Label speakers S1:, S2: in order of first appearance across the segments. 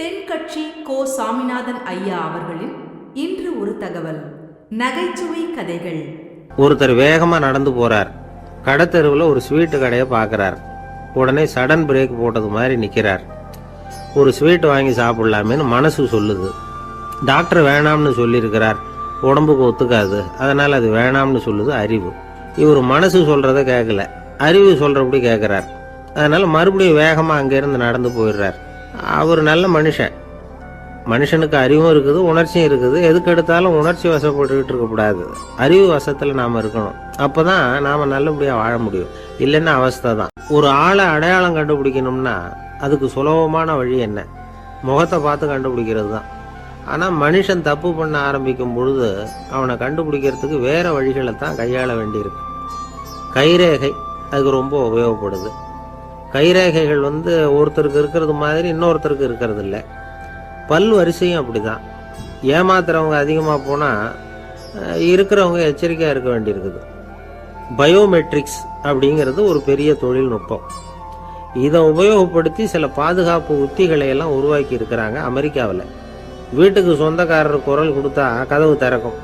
S1: தென்கட்சி கோ சாமிநாதன் ஐயா அவர்களின் இன்று ஒரு தகவல். நகைச்சுவை கதைகள்.
S2: ஒருத்தர் வேகமாக நடந்து போறார். கடத்தெருவில் ஒரு ஸ்வீட்டு கடையை பார்க்குறார். உடனே சடன் பிரேக் போட்டது மாதிரி நிற்கிறார் ஒரு ஸ்வீட் வாங்கி சாப்பிட்லாமேன்னு மனசு சொல்லுது. டாக்டர் வேணாம்னு சொல்லியிருக்கிறார். உடம்புக்கு ஒத்துக்காது. அதனால் அது வேணாம்னு சொல்லுது அறிவு. இவர் மனசு சொல்கிறத கேட்கல அறிவு சொல்கிறபடி கேட்குறார் அதனால் மறுபடியும் வேகமாக அங்கேருந்து நடந்து போயிடுறார். அவர் நல்ல மனுஷன். மனுஷனுக்கு அறிவும் இருக்குது உணர்ச்சியும் இருக்குது. எதுக்கு எடுத்தாலும் உணர்ச்சி வசப்பட்டுக்கிட்டு இருக்கக்கூடாது. அறிவு வசத்தில் நாம் இருக்கணும். அப்போ தான் நாம் நல்லபடியாக வாழ முடியும். இல்லைன்னா அவஸ்தை தான். ஒரு ஆளை அடையாளம் கண்டுபிடிக்கணும்னா அதுக்கு சுலபமான வழி என்ன? முகத்தை பார்த்து கண்டுபிடிக்கிறது தான். ஆனால் மனுஷன் தப்பு பண்ண ஆரம்பிக்கும் பொழுது அவனை கண்டுபிடிக்கிறதுக்கு வேறு வழிகளை தான் கையாள வேண்டியிருக்கு. கைரேகை அதுக்கு ரொம்ப உபயோகப்படுது. கைரேகைகள் வந்து ஒருத்தருக்கு இருக்கிறது மாதிரி இன்னொருத்தருக்கு இருக்கிறது இல்லை பல் வரிசையும் அப்படிதான். ஏமாத்துறவங்க அதிகமாக போனால் இருக்கிறவங்க எச்சரிக்கையாக இருக்க வேண்டியிருக்குது. பயோமெட்ரிக்ஸ் அப்படிங்கிறது ஒரு பெரிய தொழில்நுட்பம். இதை உபயோகப்படுத்தி சில பாதுகாப்பு உத்திகளை எல்லாம் உருவாக்கி இருக்கிறாங்க அமெரிக்காவில். வீட்டுக்கு சொந்தக்காரர் குரல் கொடுத்தா கதவு திறக்கும்.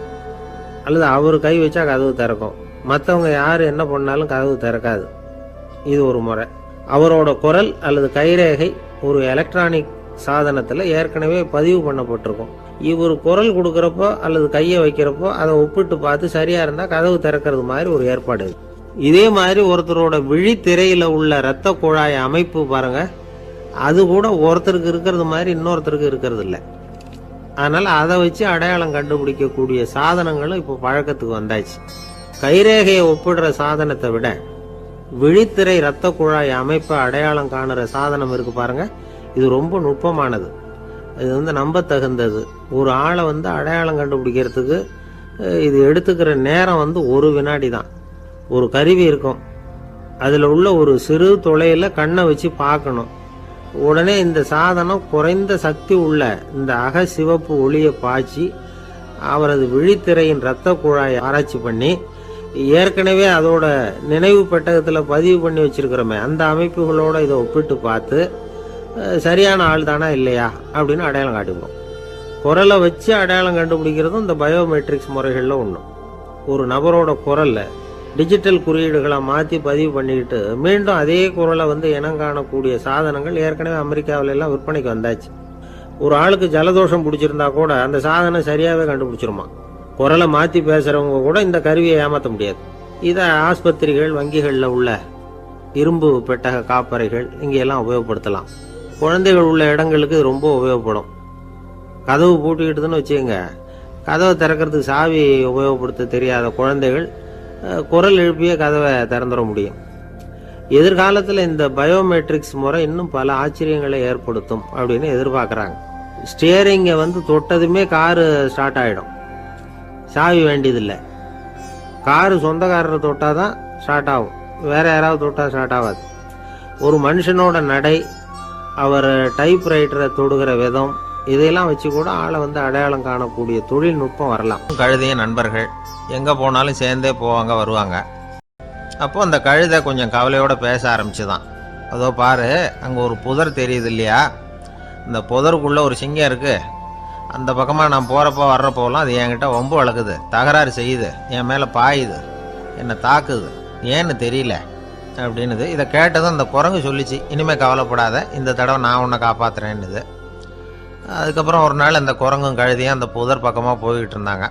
S2: அல்லது அவர் கை வச்சா கதவு திறக்கும். மற்றவங்க யார் என்ன பண்ணாலும் கதவு திறக்காது. இது ஒரு முறை. அவரோட குரல் அல்லது கைரேகை ஒரு எலக்ட்ரானிக் சாதனத்தில் ஏற்கனவே பதிவு பண்ணப்பட்டிருக்கும். இவர் குரல் கொடுக்குறப்போ அல்லது கையை வைக்கிறப்போ அதை ஒப்பிட்டு பார்த்து சரியாக இருந்தால் கதவு திறக்கிறது மாதிரி ஒரு ஏற்பாடு இதே மாதிரி ஒருத்தரோட விழித்திரையில் உள்ள இரத்த குழாய் அமைப்பு பாருங்க. அது கூட ஒருத்தருக்கு இருக்கிறது மாதிரி இன்னொருத்தருக்கு இருக்கிறது இல்லை. அதனால் அதை வச்சு அடையாளம் கண்டுபிடிக்கக்கூடிய சாதனங்களும் இப்போ பழக்கத்துக்கு வந்தாச்சு. கைரேகையை ஒப்பிடுற சாதனத்தை விட விழித்திரை இரத்த குழாய் அமைப்பை அடையாளம் காணுற சாதனம் இருக்கு பாருங்க. இது ரொம்ப நுட்பமானது. இது வந்து நம்பத்தகுந்தது ஒரு ஆளை வந்து அடையாளம் கண்டுபிடிக்கிறதுக்கு இது எடுத்துக்கிற நேரம் வந்து ஒரு வினாடி தான். ஒரு கருவி இருக்கும். அதில் உள்ள ஒரு சிறு தொலையில் கண்ணை வச்சு பார்க்கணும். உடனே இந்த சாதனம் குறைந்த சக்தி உள்ள இந்த அக சிவப்பு ஒளியை பாய்ச்சி அவரது விழித்திரையின் இரத்த குழாயை ஆராய்ச்சி பண்ணி ஏற்கனவே அதோட நினைவு பெட்டகத்தில் பதிவு பண்ணி வச்சுருக்கிறோமே அந்த அமைப்புகளோட இதை ஒப்பிட்டு பார்த்து சரியான ஆள் தானா இல்லையா அப்படின்னு அடையாளம் காட்டிவிடும் குரலை வச்சு அடையாளம் கண்டுபிடிக்கிறதும் இந்த பயோமெட்ரிக்ஸ் முறைகளில் ஒன்று ஒரு நபரோட குரல்ல டிஜிட்டல் குறியீடுகளை மாற்றி பதிவு பண்ணிக்கிட்டு மீண்டும் அதே குரலை வந்து இனம் காணக்கூடிய சாதனங்கள் ஏற்கனவே அமெரிக்காவில எல்லாம் விற்பனைக்கு வந்தாச்சு. ஒரு ஆளுக்கு ஜலதோஷம் பிடிச்சிருந்தா கூட அந்த சாதனம் சரியாகவே கண்டுபிடிச்சிருமா? குரலை மாற்றி பேசுகிறவங்க கூட இந்த கருவியை ஏமாற்ற முடியாது. இதை ஆஸ்பத்திரிகள் வங்கிகளில் உள்ள இரும்பு பெட்டக காப்பறைகள் இங்கெல்லாம் உபயோகப்படுத்தலாம். குழந்தைகள் உள்ள இடங்களுக்கு ரொம்ப உபயோகப்படும். கதவு பூட்டிக்கிட்டுதுன்னு வச்சுக்கோங்க. கதவை திறக்கிறதுக்கு சாவி உபயோகப்படுத்த தெரியாத குழந்தைகள் குரல் எழுப்பிய கதவை திறந்துட முடியும். எதிர்காலத்தில் இந்த பயோமெட்ரிக்ஸ் முறை இன்னும் பல ஆச்சரியங்களை ஏற்படுத்தும் அப்படின்னு எதிர்பார்க்குறாங்க. ஸ்டியரிங்கை வந்து தொட்டதுமே காரு ஸ்டார்ட் ஆகிடும் சாவி வேண்டியதில்லை. காரு சொந்தக்காரரை தொட்டால் தான் ஸ்டார்ட் ஆகும். வேறு யாராவது தொட்டால் ஸ்டார்ட் ஆகாது. ஒரு மனுஷனோட நடை அவர் டைப்ரைட்டரை தொடுகிற விதம் இதையெல்லாம் வச்சு கூட ஆளை வந்து அடையாளம் காணக்கூடிய தொழில்நுட்பம் வரலாம். கழுதைய நண்பர்கள் எங்கே போனாலும் சேர்ந்தே போவாங்க வருவாங்க. அப்போ அந்த கழுதை கொஞ்சம் கவலையோடு பேச ஆரம்பிச்சுதான். அதோ பாரு அங்கே ஒரு புதர் தெரியுது இல்லையா? இந்த புதருக்குள்ளே ஒரு சிங்கம் இருக்குது அந்த பக்கமாக நான் போகிறப்போ வர்றப்போலாம் அது என்கிட்ட ரொம்ப வளர்க்குது தகராறு செய்யுது. என் மேலே பாயுது. என்னை தாக்குது. ஏன்னு தெரியல. அப்படின்னுது. இதை கேட்டதும் அந்த குரங்கு சொல்லிச்சு இனிமேல் கவலைப்படாத. இந்த தடவை நான் உன்னை காப்பாற்றுறேன்னுது அதுக்கப்புறம் ஒரு நாள் அந்த குரங்கும் கழுதியும் அந்த புதர் பக்கமாக போய்கிட்டு இருந்தாங்க.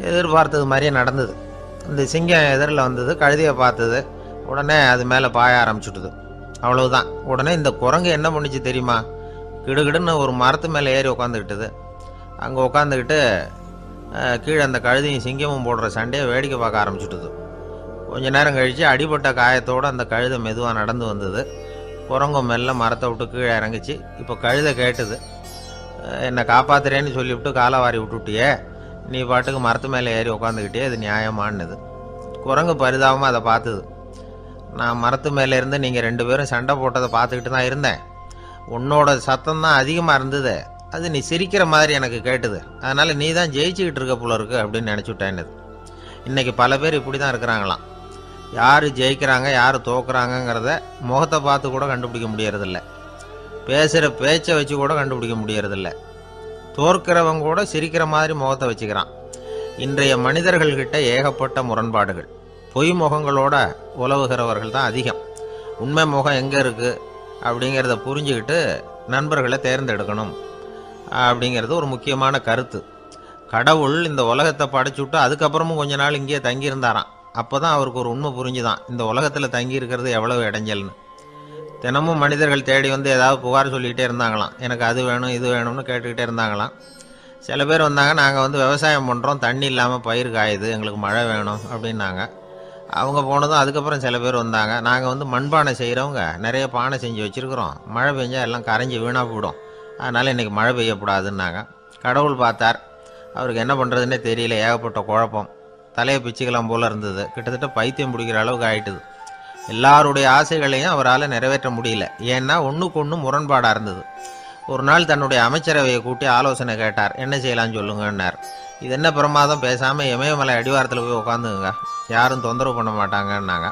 S2: எதிர்பார்த்தது மாதிரியே நடந்தது. இந்த சிங்கம் எதிரில் வந்தது கழுதியை பார்த்தது. உடனே அது மேலே பாய ஆரம்பிச்சுட்டுது அவ்வளவுதான். உடனே இந்த குரங்கு என்ன பண்ணுச்சு தெரியுமா? கிடுகிடுன்னு ஒரு மரத்து மேலே ஏறி உட்காந்துக்கிட்டது அங்கே உட்காந்துக்கிட்டு கீழே அந்த கழுதியும் சிங்கமும் போடுற சண்டையை வேடிக்கை பார்க்க ஆரம்பிச்சுட்டுது. கொஞ்ச நேரம் கழித்து அடிபட்ட காயத்தோடு அந்த கழுதை மெதுவாக நடந்து வந்தது. குரங்கும் மெல்ல மரத்தை விட்டு கீழே இறங்குச்சு. இப்போ கழுதை கேட்டுது என்னை காப்பாத்துறேன்னு சொல்லிவிட்டு காலை வாரி விட்டுட்டியே. நீ பாட்டுக்கு மரத்து மேலே ஏறி உட்காந்துக்கிட்டே இது நியாயமானது குரங்கு பரிதாபமாக அதை பார்த்தது. நான் மரத்து மேலே இருந்து நீங்கள் ரெண்டு பேரும் சண்டை போட்டதை பார்த்துக்கிட்டு தான் இருந்தேன். உன்னோட சத்தம் தான் அதிகமாக இருந்தது. அது நீ சிரிக்கிற மாதிரி எனக்கு கேட்டுது. அதனால் நீ தான் ஜெயிச்சுக்கிட்டு இருக்க போல இருக்கு அப்படின்னு நினச்சிவிட்டேன்னுது இன்றைக்கி பல பேர் இப்படி தான் இருக்கிறாங்களாம். யார் ஜெயிக்கிறாங்க யார் தோக்குறாங்கங்கிறத முகத்தை பார்த்து கூட கண்டுபிடிக்க முடியறதில்ல. பேசுகிற பேச்சை வச்சு கூட கண்டுபிடிக்க முடியறதில்ல. தோற்கிறவங்க கூட சிரிக்கிற மாதிரி முகத்தை வச்சுக்கிறான். இன்றைய மனிதர்கள்கிட்ட ஏகப்பட்ட முரண்பாடுகள். பொய் முகங்களோட உலவுகிறவர்கள் தான் அதிகம். உண்மை முகம் எங்கே இருக்குது அப்படிங்கிறத புரிஞ்சுக்கிட்டு நண்பர்களை தேர்ந்தெடுக்கணும் அப்படிங்கிறது ஒரு முக்கியமான கருத்து. கடவுள் இந்த உலகத்தை படைச்சுட்டு அதுக்கப்புறமும் கொஞ்ச நாள் இங்கேயே தங்கியிருந்தாராம். அப்போ தான் அவருக்கு ஒரு உண்மை புரிஞ்சுதான். இந்த உலகத்தில் தங்கி இருக்கிறது எவ்வளவு இடைஞ்சல்னு. தினமும் மனிதர்கள் தேடி வந்து ஏதாவது புகார் சொல்லிக்கிட்டே இருந்தாங்களாம். எனக்கு அது வேணும் இது வேணும்னு கேட்டுக்கிட்டே இருந்தாங்களாம். சில பேர் வந்தாங்க நாங்கள் வந்து விவசாயம் பண்ணுறோம் தண்ணி இல்லாமல் பயிர் காயுது எங்களுக்கு மழை வேணும் அப்படின்னாங்க. அவங்க போனதும் அதுக்கப்புறம் சில பேர் வந்தாங்க. நாங்கள் வந்து மண்பானை செய்கிறவங்க நிறைய பானை செஞ்சு வச்சுருக்குறோம். மழை பெஞ்சால் எல்லாம் கரைஞ்சி வீணாக போயிடும். அதனால் இன்றைக்கி மழை பெய்யக்கூடாதுன்னாங்க. கடவுள் பார்த்தார். அவருக்கு என்ன பண்ணுறதுன்னே தெரியல. ஏகப்பட்ட குழப்பம். தலையை பிச்சுக்கலாம் போல் இருந்தது. கிட்டத்தட்ட பைத்தியம் பிடிக்கிற அளவுக்கு ஆயிட்டுது. எல்லாருடைய ஆசைகளையும் அவரால் நிறைவேற்ற முடியல. ஏன்னா ஒன்றுக்கு ஒன்று முரண்பாடாக இருந்தது. ஒரு நாள் தன்னுடைய அமைச்சரவையை கூட்டி ஆலோசனை கேட்டார். என்ன செய்யலாம்னு சொல்லுங்கன்னார். இது என்ன பிரமாதம்? பேசாமல் இமயமலை அடிவாரத்தில் போய் உட்காந்துங்க யாரும் தொந்தரவு பண்ண மாட்டாங்கன்னாங்க.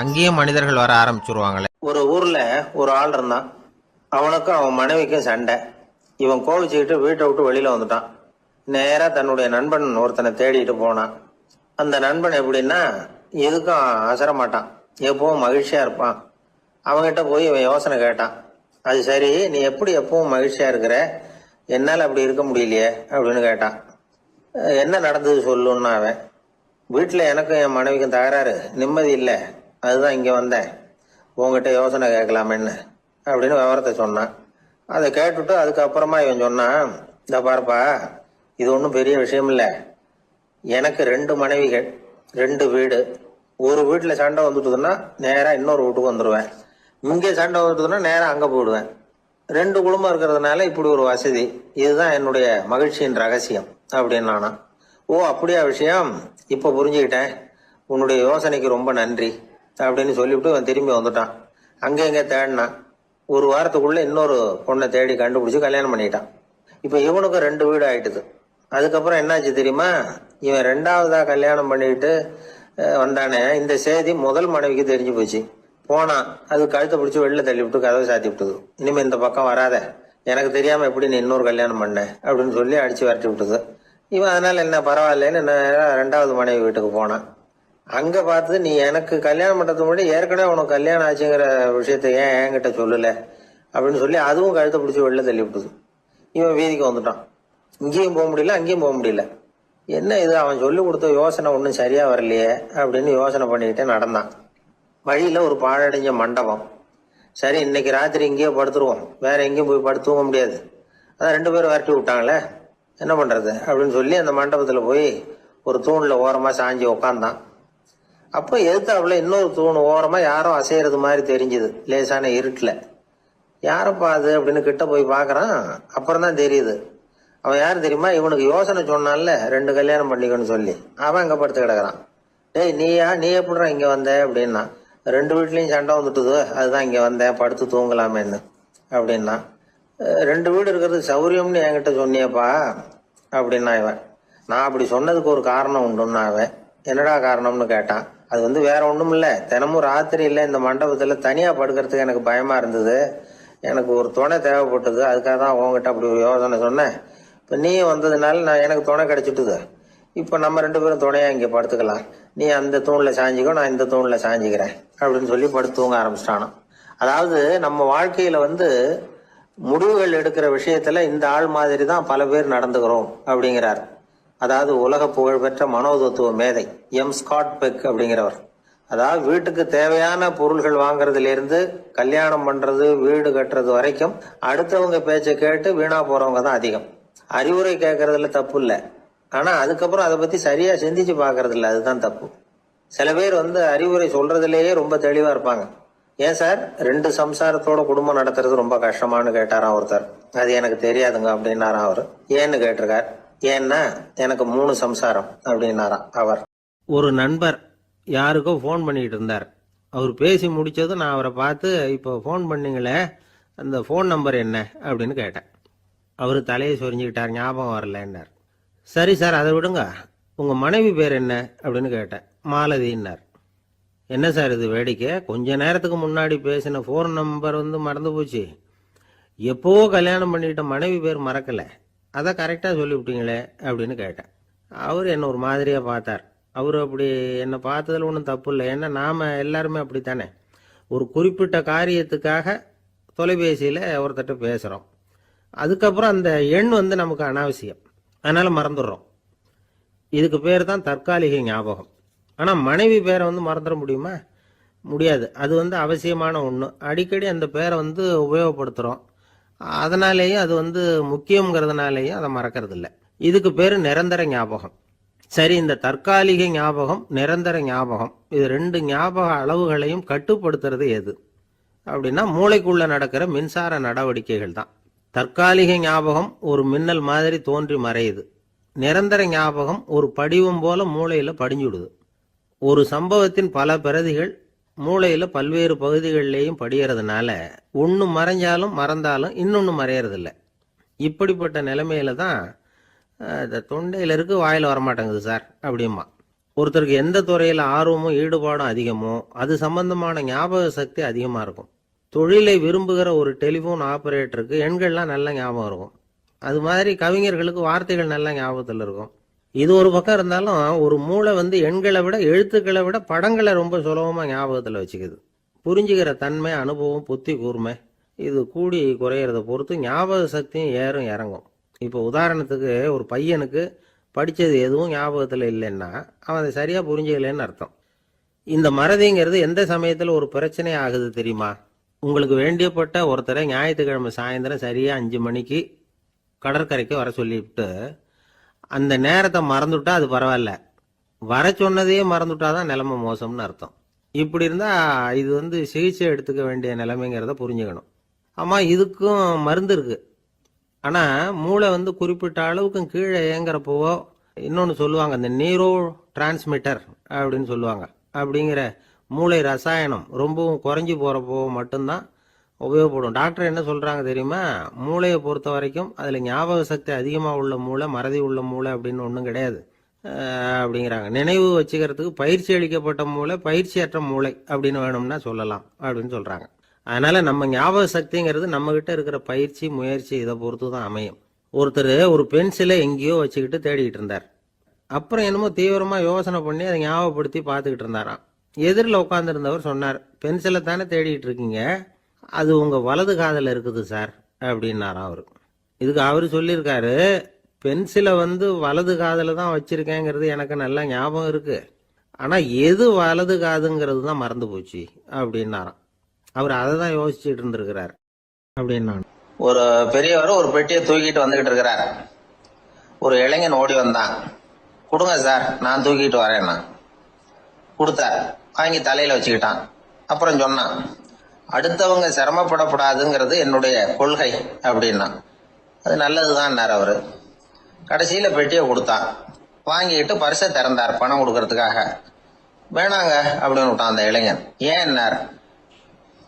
S2: அங்கேயும் மனிதர்கள் வர ஆரம்பிச்சிருவாங்களே. ஒரு ஊரில் ஒரு ஆள் இருந்தான். அவனுக்கும் அவன் மனைவிக்கும் சண்டை. இவன் கோவிச்சுக்கிட்டு வீட்டை விட்டு வெளியில் வந்துட்டான். நேராக தன்னுடைய நண்பன் ஒருத்தனை தேடிட்டு போனான். அந்த நண்பன் எப்படின்னா எதுக்கும் அசரமாட்டான் எப்பவும் மகிழ்ச்சியாக இருப்பான். அவன்கிட்ட போய் இவன் யோசனை கேட்டான். அது சரி நீ எப்படி எப்பவும் மகிழ்ச்சியாக இருக்கிற? என்னால் அப்படி இருக்க முடியலையே அப்படின்னு கேட்டான். என்ன நடந்தது சொல்லுன்னா அவன். வீட்டில் எனக்கும் என் மனைவிக்கும் தகராறு. நிம்மதி இல்லை. அதுதான் இங்கே வந்தேன். உங்ககிட்ட யோசனை கேட்கலாமேன்னு அப்படின்னு விவரத்தை சொன்னான். அதை கேட்டுட்டு அதுக்கப்புறமா இவன் சொன்னான் இந்த பாருப்பா இது ஒன்றும் பெரிய விஷயம் இல்லை. எனக்கு ரெண்டு மனைவிகள் ரெண்டு வீடு. ஒரு வீட்டில் சண்டை வந்துட்டுதுன்னா நேராக இன்னொரு வீட்டுக்கு வந்துடுவேன் இங்கே சண்டை வந்துட்டுதுன்னா நேராக அங்கே போயிடுவேன். ரெண்டு குடும்பம் இருக்கிறதுனால இப்படி ஒரு வசதி. இதுதான் என்னுடைய மகிழ்ச்சியின் ரகசியம். அப்படின்னு ஓ அப்படியா விஷயம்? இப்போ புரிஞ்சுக்கிட்டேன். உன்னுடைய யோசனைக்கு ரொம்ப நன்றி அப்படின்னு சொல்லிவிட்டு அவன் திரும்பி வந்துட்டான். அங்கே இங்கே தேடினான். ஒரு வாரத்துக்குள்ள இன்னொரு பொண்ணை தேடி கண்டுபிடிச்சி கல்யாணம் பண்ணிட்டான். இப்போ இவனுக்கும் ரெண்டு வீடு ஆயிட்டுது. அதுக்கப்புறம் என்னாச்சு தெரியுமா? இவன் ரெண்டாவதா கல்யாணம் பண்ணிக்கிட்டு வந்தானே இந்த செய்தி முதல் மனைவிக்கு தெரிஞ்சு போச்சு. போனான். அது கழுத்தை பிடிச்சி வெளில தள்ளி விட்டு கதவை சாத்தி விட்டுது. இனிமேல் இந்த பக்கம் வராத. எனக்கு தெரியாம எப்படி நீ இன்னொரு கல்யாணம் பண்ண? அப்படின்னு சொல்லி அடிச்சு விரட்டி விட்டது. இவன் அதனால என்ன பரவாயில்லன்னு நான் ரெண்டாவது மனைவி வீட்டுக்கு போனான். அங்க பார்த்து நீ எனக்கு கல்யாணம் பண்றதுக்கு முன்னாடி ஏற்கனவே உனக்கு கல்யாணம் ஆச்சுங்கிற விஷயத்த ஏன் என்கிட்ட சொல்லல? அப்படின்னு சொல்லி அதுவும் கழுத்தை பிடிச்சி வெளில தள்ளி விட்டது. இவன் வீதிக்கு வந்துட்டான். இங்கேயும் போக முடியல அங்கேயும் போக முடியல. என்ன இது? அவன் சொல்லி கொடுத்த யோசனை ஒன்றும் சரியா வரலையே? அப்படின்னு யோசனை பண்ணிக்கிட்டே நடந்தான். வழியில ஒரு பாழடைஞ்ச மண்டபம். சரி இன்னைக்கு ராத்திரி இங்கேயே படுத்துருவோம். வேற எங்கேயும் போய் படுத்து தூங்க முடியாது. அதான் ரெண்டு பேரும் விரட்டி விட்டாங்களே? என்ன பண்ணுறது அப்படின்னு சொல்லி அந்த மண்டபத்தில் போய் ஒரு தூணில் ஓரமாக சாஞ்சி உக்காந்தான். அப்போ எதிர்த்தாப்புல இன்னொரு தூண் ஓரமாக யாரோ அசைகிறது மாதிரி தெரிஞ்சுது. லேசான இருட்டில். யாரப்பா அது? அப்படின்னு கிட்ட போய் பார்க்குறான் அப்புறம் தான் தெரியுது. அவன் யார் தெரியுமா? இவனுக்கு யோசனை சொன்னான்ல ரெண்டு கல்யாணம் பண்ணிக்கணும்னு சொல்லி. அவன் அங்கே படுத்து கிடக்குறான். டேய் நீயா? நீ எப்படிடா இங்கே வந்த? அப்படின்னா ரெண்டு வீட்லேயும் சண்டை வந்துட்டுது. அதுதான் இங்கே வந்தேன் படுத்து தூங்கலாமேன்னு. அப்படின்னா ரெண்டு வீடு இருக்கிறது சௌரியம்னு என்கிட்ட சொன்னியப்பா. அப்படின்னா இவன். நான் அப்படி சொன்னதுக்கு ஒரு காரணம் உண்டுன்னா அவன். என்னடா காரணம்னு கேட்டான். அது வந்து வேற ஒன்றும் இல்லை தினமும் ராத்திரியில இந்த மண்டபத்தில் தனியாக படுக்கிறதுக்கு எனக்கு பயமாக இருந்தது. எனக்கு ஒரு துணை தேவைப்பட்டது. அதுக்காக தான் உங்ககிட்ட அப்படி ஒரு யோசனை சொன்னேன். இப்போ நீ வந்ததுனால நான் எனக்கு துணை கிடைச்சிட்டுது. இப்போ நம்ம ரெண்டு பேரும் துணையாக இங்கே படுத்துக்கலாம். நீ அந்த தூணில் சாஞ்சிக்கோ நான் இந்த தூணில் சாஞ்சிக்கிறேன் அப்படின்னு சொல்லி படுத்து தூங்க ஆரம்பிச்சிட்டானோ அதாவது நம்ம வாழ்க்கையில் வந்து முடிவுகள் எடுக்கிற விஷயத்துல இந்த ஆள் மாதிரி தான் பல பேர் நடந்துக்கிறோம் அப்படிங்கிறார். அதாவது உலக புகழ்பெற்ற மனோதத்துவ மேதை எம். ஸ்காட் பெக் அப்படிங்கிறவர். அதாவது வீட்டுக்கு தேவையான பொருள்கள் வாங்குறதுல இருந்து கல்யாணம் பண்றது வீடு கட்டுறது வரைக்கும் அடுத்தவங்க பேச்சை கேட்டு வீணா போறவங்க தான் அதிகம். அறிவுரை கேட்கறதுல தப்பு இல்லை. ஆனா அதுக்கப்புறம் அதை பத்தி சரியா சிந்திச்சு பாக்குறது அதுதான் தப்பு. சில பேர் வந்து அறிவுரை சொல்கிறதுலேயே ரொம்ப தெளிவா இருப்பாங்க. ஏன் சார்? ரெண்டு சம்சாரத்தோட குடும்பம் நடத்துறது ரொம்ப கஷ்டமான்னு கேட்டாராம் ஒருத்தர். அது எனக்கு தெரியாதுங்க அப்படின்னாராம் அவர். ஏன்னு கேட்டிருக்கார். ஏன்னா எனக்கு மூணு சம்சாரம் அப்படின்னாராம் அவர். ஒரு நண்பர் யாருக்கோ ஃபோன் பண்ணிட்டு இருந்தார். அவர் பேசி முடிச்சதும் நான் அவரை பார்த்து இப்போ ஃபோன் பண்ணீங்களே அந்த ஃபோன் நம்பர் என்ன? அப்படின்னு கேட்டேன். அவர் தலையை சொரிஞ்சுக்கிட்டார் ஞாபகம் வரலன்னார். சரி சார் அதை விடுங்க. உங்கள் மனைவி பேர் என்ன? அப்படின்னு கேட்டேன். மாலதின்னார். என்ன சார் இது வேடிக்கை? கொஞ்ச நேரத்துக்கு முன்னாடி பேசின ஃபோன் நம்பர் வந்து மறந்து போச்சு. எப்போவோ கல்யாணம் பண்ணிட்ட மனைவி பேர் மறக்கலை. அதை கரெக்டாக சொல்லிவிட்டீங்களே அப்படின்னு கேட்டேன். அவர் என்னை ஒரு மாதிரியாக பார்த்தார். அவர் அப்படி என்னை பார்த்ததில் ஒன்றும் தப்பு இல்லை. ஏன்னா நாம் எல்லாருமே அப்படித்தானே? ஒரு குறிப்பிட்ட காரியத்துக்காக தொலைபேசியில் ஒருத்தட்ட பேசுகிறோம் அதுக்கப்புறம் அந்த எண் வந்து நமக்கு அனாவசியம். அதனால் மறந்துடுறோம். இதுக்கு பேர் தான் தற்காலிக ஞாபகம். ஆனால் மனைவி பேரை வந்து மறந்துட முடியுமா? முடியாது. அது வந்து அவசியமான ஒன்று அடிக்கடி அந்த பேரை வந்து உபயோகப்படுத்துகிறோம் அதனாலேயும் அது வந்து முக்கியங்கிறதுனாலேயும் அதை மறக்கறதில்ல. இதுக்கு பேர் நிரந்தர ஞாபகம். சரி இந்த தற்காலிக ஞாபகம் நிரந்தர ஞாபகம் இது ரெண்டு ஞாபக அளவுகளையும் கட்டுப்படுத்துறது எது? அப்படின்னா மூளைக்குள்ளே நடக்கிற மின்சார நடவடிக்கைகள் தான். தற்காலிக ஞாபகம் ஒரு மின்னல் மாதிரி தோன்றி மறையுது. நிரந்தர ஞாபகம் ஒரு படிவம் போல மூளையில் படிஞ்சுடுது. ஒரு சம்பவத்தின் பல பிரதிகள் மூளையில் பல்வேறு பகுதிகளிலேயும் படிகிறதுனால ஒன்று மறைஞ்சாலும் மறந்தாலும் இன்னொன்று மறையறதில்ல. இப்படிப்பட்ட நிலைமையில தான் இந்த தொண்டையில் இருக்கு வாயில் வரமாட்டேங்குது சார் அப்படிமா ஒருத்தருக்கு எந்த துறையில் ஆர்வமும் ஈடுபாடும் அதிகமோ அது சம்பந்தமான ஞாபக சக்தி அதிகமாக இருக்கும். தொழிலை விரும்புகிற ஒரு டெலிஃபோன் ஆப்ரேட்டருக்கு எண்கள்லாம் நல்ல ஞாபகம் இருக்கும். அது மாதிரி கவிஞர்களுக்கு வார்த்தைகள் நல்ல ஞாபகத்தில் இருக்கும். இது ஒரு பக்கம் இருந்தாலும் ஒரு மூளை வந்து எண்களை விட எழுத்துக்களை விட படங்களை ரொம்ப சுலபமாக ஞாபகத்தில் வச்சுக்குது. புரிஞ்சுக்கிற தன்மை அனுபவம் புத்தி கூர்மை இது கூடி குறையிறத பொறுத்து ஞாபக சக்தியும் ஏறும் இறங்கும். இப்போ உதாரணத்துக்கு ஒரு பையனுக்கு படித்தது எதுவும் ஞாபகத்தில் இல்லைன்னா அவன் அதை சரியாக புரிஞ்சுக்கலைன்னு அர்த்தம். இந்த மறதிங்கிறது எந்த சமயத்தில் ஒரு பிரச்சனை ஆகுது தெரியுமா? உங்களுக்கு வேண்டியப்பட்ட ஒருத்தரை ஞாயிற்றுக்கிழமை சாயந்தரம் சரியாக அஞ்சு மணிக்கு கடற்கரைக்கு வர சொல்லிவிட்டு அந்த நேரத்தை மறந்துவிட்டா அது பரவாயில்ல. வர சொன்னதையே மறந்துவிட்டா தான் நிலைமை மோசம்னு அர்த்தம். இப்படி இருந்தால் இது வந்து சிகிச்சை எடுத்துக்க வேண்டிய நிலைமைங்கிறத புரிஞ்சுக்கணும். ஆமாம் இதுக்கும் மருந்து இருக்கு. ஆனால் மூளை வந்து குறிப்பிட்ட அளவுக்கும் கீழே இயங்குறப்போவோ இன்னொன்று சொல்லுவாங்க இந்த நீரோ டிரான்ஸ்மிட்டர் அப்படின்னு சொல்லுவாங்க. அப்படிங்கிற மூளை ரசாயனம் ரொம்பவும் குறைஞ்சி போகிறப்போ மட்டும்தான் உபயோகப்படும். டாக்டர் என்ன சொல்கிறாங்க தெரியுமா? மூளையை பொறுத்த வரைக்கும் அதில் ஞாபக சக்தி அதிகமாக உள்ள மூளை மறதி உள்ள மூளை அப்படின்னு ஒன்றும் கிடையாது. அப்படிங்கிறாங்க. நினைவு வச்சுக்கிறதுக்கு பயிற்சி அளிக்கப்பட்ட மூளை பயிற்சியற்ற மூளை அப்படின்னு வேணும்னா சொல்லலாம் அப்படின்னு சொல்கிறாங்க அதனால் நம்ம ஞாபக சக்திங்கிறது நம்மக்கிட்ட இருக்கிற பயிற்சி முயற்சி இதை பொறுத்து தான் அமையும். ஒருத்தர் ஒரு பென்சிலை எங்கேயோ வச்சுக்கிட்டு தேடிக்கிட்டு இருந்தார். அப்புறம் என்னமோ தீவிரமாக யோசனை பண்ணி அதை ஞாபகப்படுத்தி பார்த்துக்கிட்டு இருந்தாராம். எதிரில் உட்காந்துருந்தவர் சொன்னார் பென்சிலை தானே தேடிக்கிட்டு இருக்கீங்க? அது உங்கள் வலது காதில் இருக்குது சார் அப்படின்னாராம் அவர். இதுக்கு அவர் சொல்லியிருக்காரு பென்சிலை வந்து வலது காதில் தான் வச்சுருக்கேங்கிறது எனக்கு நல்லா ஞாபகம் இருக்குது ஆனால் எது வலது காதுங்கிறது தான் மறந்து போச்சு அப்படின்னாராம். அவர் அதை தான் யோசிச்சுட்டு இருந்திருக்கிறார் அப்படின்னா
S3: ஒரு பெரியவர் ஒரு பெட்டியை தூக்கிட்டு வந்துகிட்டு இருக்கிறார். ஒரு இளைஞன் ஓடி வந்தான். கொடுங்க சார் நான் தூக்கிட்டு வரேன்னா கொடுத்தார். வாங்கி தலையில வச்சுக்கிட்டான். அப்புறம் சொன்னான் அடுத்தவங்க சிரமப்படக்கூடாதுங்கிறது என்னுடைய கொள்கை அப்படின்னா. அது நல்லதுதான் அவர். கடைசியில் பெட்டியை கொடுத்தான். வாங்கிட்டு பரிசை திறந்தார் பணம் கொடுக்கறதுக்காக. வேணாங்க அப்படின்னு விட்டான் அந்த இளைஞன். ஏன்னார்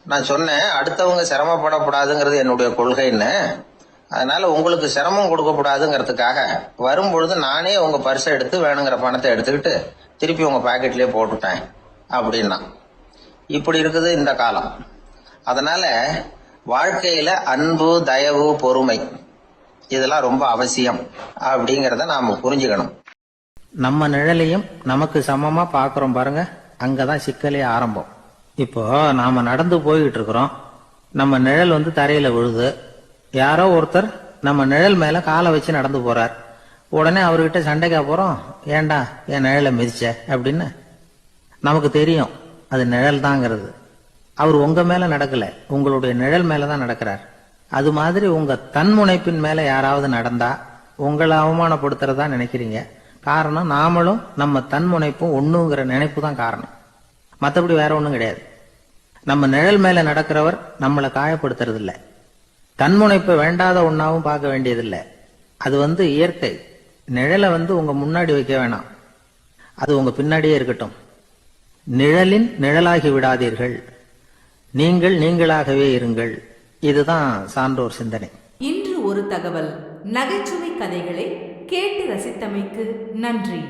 S3: நான் சொன்னேன் அடுத்தவங்க சிரமப்படக்கூடாதுங்கிறது என்னுடைய கொள்கைன்னு. அதனால உங்களுக்கு சிரமம் கொடுக்கக்கூடாதுங்கிறதுக்காக வரும்பொழுது நானே உங்கள் பரிசை எடுத்து வேணுங்கிற பணத்தை எடுத்துக்கிட்டு திருப்பி உங்கள் பாக்கெட்லேயே போட்டுட்டேன் அப்படின்னா. இப்படி இருக்குது இந்த காலம். அதனால வாழ்க்கையில அன்பு தயவு பொறுமை இதெல்லாம் ரொம்ப அவசியம் அப்படிங்கறத நாம புரிஞ்சுக்கணும்.
S2: நம்ம நிழலையும் நமக்கு சமமா பாக்குறோம் பாருங்க. அங்கதான் சிக்கலே ஆரம்பம். இப்போ நாம நடந்து போய்கிட்டு இருக்கிறோம். நம்ம நிழல் வந்து தரையில விழுது. யாரோ ஒருத்தர் நம்ம நிழல் மேல காலை வச்சு நடந்து போறார். உடனே அவர்கிட்ட சண்டைக்கா போறோம் ஏண்டா என் நிழலை மிதிச்ச அப்படின்னு? நமக்கு தெரியும். அது நிழல் தாங்கிறது அவர் உங்க மேல நடக்கல உங்களுடைய நிழல் மேல தான் நடக்கிறார். அது மாதிரி உங்க தன்முனைப்பின் மேல யாராவது நடந்தா உங்களை அவமானப்படுத்துறதா நினைக்கிறீங்க. காரணம் நாமளும் நம்ம தன்முனைப்பும் ஒண்ணுங்கிற நினைப்பு தான் காரணம். மற்றபடி வேற ஒன்றும் கிடையாது. நம்ம நிழல் மேல நடக்கிறவர் நம்மளை காயப்படுத்துறது இல்லை தன்முனைப்பை வேண்டாத ஒன்னாவும் பார்க்க வேண்டியதில்லை. அது வந்து இயற்கை. நிழலை வந்து உங்க முன்னாடி வைக்க வேணாம். அது உங்க பின்னாடியே இருக்கட்டும். நிழலின் நிழலாகி விடாதீர்கள். நீங்கள் நீங்களாகவே இருங்கள். இதுதான் சான்றோர் சிந்தனை.
S1: இன்று ஒரு தகவல். நகைச்சுவை கதைகளை கேட்டு ரசித்தமைக்கு நன்றி.